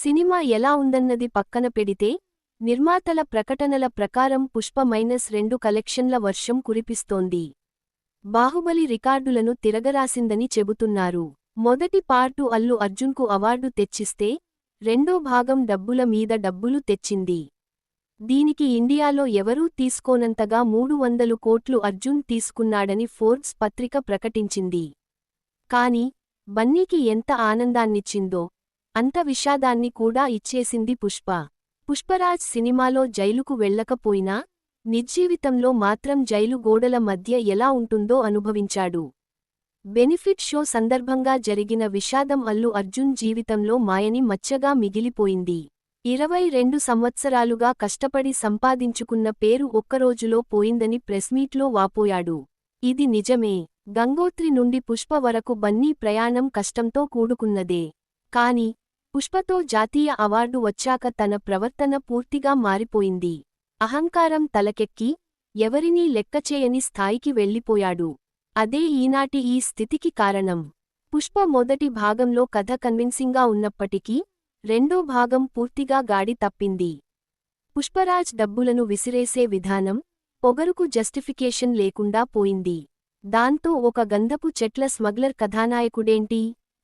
Cinema ఎలా ఉందన్నది పక్కన పెడితే నిర్మాతల ప్రకటనల ప్రకారం పుష్ప మైనస్ రెండు కలెక్షన్ల వర్షం కురిపిస్తోంది. బాహుబలి రికార్డులను తిరగరాసిందని చెబుతున్నారు. మొదటి పార్టు అల్లు అర్జున్కు అవార్డు తెచ్చిస్తే రెండో భాగం డబ్బుల మీద డబ్బులు తెచ్చింది. దీనికి ఇండియాలో ఎవరూ తీసుకోనంతగా మూడు వందలు కోట్లు అర్జున్ తీసుకున్నాడని ఫోర్బ్స్ పత్రిక ప్రకటించింది. కాని బన్నీకి ఎంత ఆనందాన్నిచ్చిందో అంత విషాదాన్ని కూడా ఇచ్చేసింది పుష్ప. పుష్పరాజ్ సినిమాలో జైలుకు వెళ్ళకపోయినా నిజ్జీవితంలో మాత్రం జైలు గోడల మధ్య ఎలా ఉంటుందో అనుభవించాడు. బెనిఫిట్ షో సందర్భంగా జరిగిన విషాదం అల్లు అర్జున్ జీవితంలో మాయని మచ్చగా మిగిలిపోయింది. ఇరవై రెండు సంవత్సరాలుగా కష్టపడి సంపాదించుకున్న పేరు ఒక్కరోజులో పోయిందని ప్రెస్మీట్లో వాపోయాడు. ఇది నిజమే. గంగోత్రి నుండి పుష్ప వరకు బన్నీ ప్రయాణం కష్టంతో కూడుకున్నదే. కాని పుష్పతో జాతీయ అవార్డు వచ్చాక తన ప్రవర్తన పూర్తిగా మారిపోయింది. అహంకారం తలకెక్కి ఎవరినీ లెక్కచేయని స్థాయికి వెళ్ళిపోయాడు. అదే ఈనాటి ఈ స్థితికి కారణం. పుష్ప మొదటి భాగంలో కథ కన్విన్సింగ్గా ఉన్నప్పటికీ రెండో భాగం పూర్తిగా గాడి తప్పింది. పుష్పరాజ్ డబ్బులను విసిరేసే విధానం పొగరుకు జస్టిఫికేషన్ లేకుండా పోయింది. దాంతో ఒక గంధపు చెట్ల స్మగ్లర్ కథానాయకుడేంటి?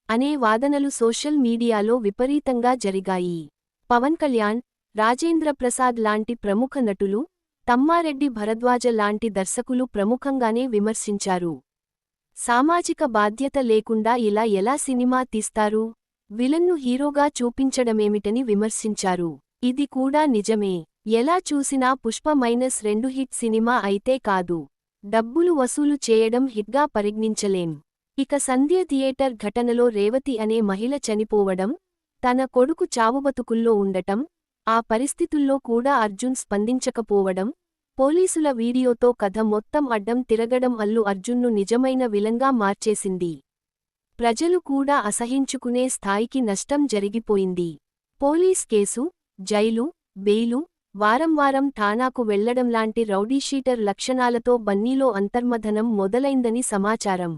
అనే వాదనలు సోషల్ మీడియాలో విపరీతంగా జరిగాయి. పవన్ కళ్యాణ్ రాజేంద్ర ప్రసాద్ లాంటి ప్రముఖ నటులు తమ్మారెడ్డి భరద్వాజ లాంటి దర్శకులు ప్రముఖంగానే విమర్శించారు. సామాజిక బాధ్యత లేకుండా ఇలా ఎలా సినిమా తీస్తారు? విలన్ను హీరోగా చూపించడమేమిటని విమర్శించారు. ఇది కూడా నిజమే. ఎలా చూసినా పుష్ప మైనస్ రెండు హిట్ సినిమా అయితే కాదు. డబ్బులు వసూలు చేయడం హిట్గా పరిగణించలేం. ఇక సంధ్య థియేటర్ ఘటనలో రేవతి అనే మహిళ చనిపోవడం తన కొడుకు చావుబతుకుల్లో ఉండటం ఆ పరిస్థితుల్లో కూడా అర్జున్ స్పందించకపోవడం పోలీసుల వీడియోతో కథ మొత్తం అడ్డం తిరగడం అల్లు అర్జున్ను నిజమైన విలంగా మార్చేసింది. ప్రజలు కూడా అసహించుకునే స్థాయికి నష్టం జరిగిపోయింది. పోలీస్ కేసు జైలు బెయిలు వారంవారం ఠాణాకు వెళ్ళడంలాంటి రౌడీషీటర్ లక్షణాలతో బన్నీలో అంతర్మథనం మొదలైందని సమాచారం.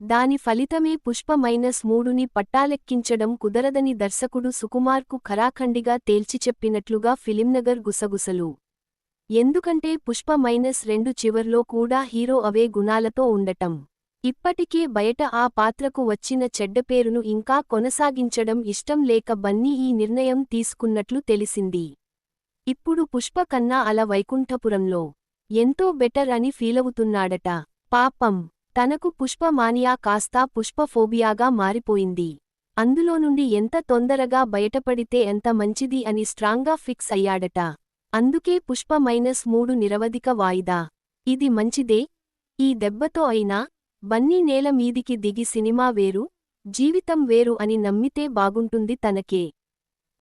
దాని ఫలితమే పుష్ప మైనస్ మూడుని పట్టాలెక్కించడం కుదరదని దర్శకుడు సుకుమార్కు ఖరాఖండిగా తేల్చిచెప్పినట్లుగా ఫిలింనగర్ గుసగుసలు. ఎందుకంటే పుష్ప మైనస్ రెండు చివర్లో కూడా హీరో అవే గుణాలతో ఉండటం. ఇప్పటికే బయట ఆ పాత్రకు వచ్చిన చెడ్డపేరును ఇంకా కొనసాగించడం ఇష్టం లేక బన్నీ ఈ నిర్ణయం తీసుకున్నట్లు తెలిసింది. ఇప్పుడు పుష్ప కన్నా అల వైకుంఠపురంలో. ఎంతో బెటర్ అని ఫీలవుతున్నాడట. పాపం. తనకు పుష్ప మానియా కాస్తా పుష్పఫోబియాగా మారిపోయింది. అందులో నుండి ఎంత తొందరగా బయటపడితే ఎంత మంచిది అని స్ట్రాంగా ఫిక్స్ అయ్యాడట. అందుకే పుష్ప మైనస్ మూడు నిరవధిక వాయిదా. ఇది మంచిదే? ఈ దెబ్బతో అయినా బన్నీ నేల మీదికి దిగి సినిమా వేరు జీవితం వేరు అని నమ్మితే బాగుంటుంది తనకే.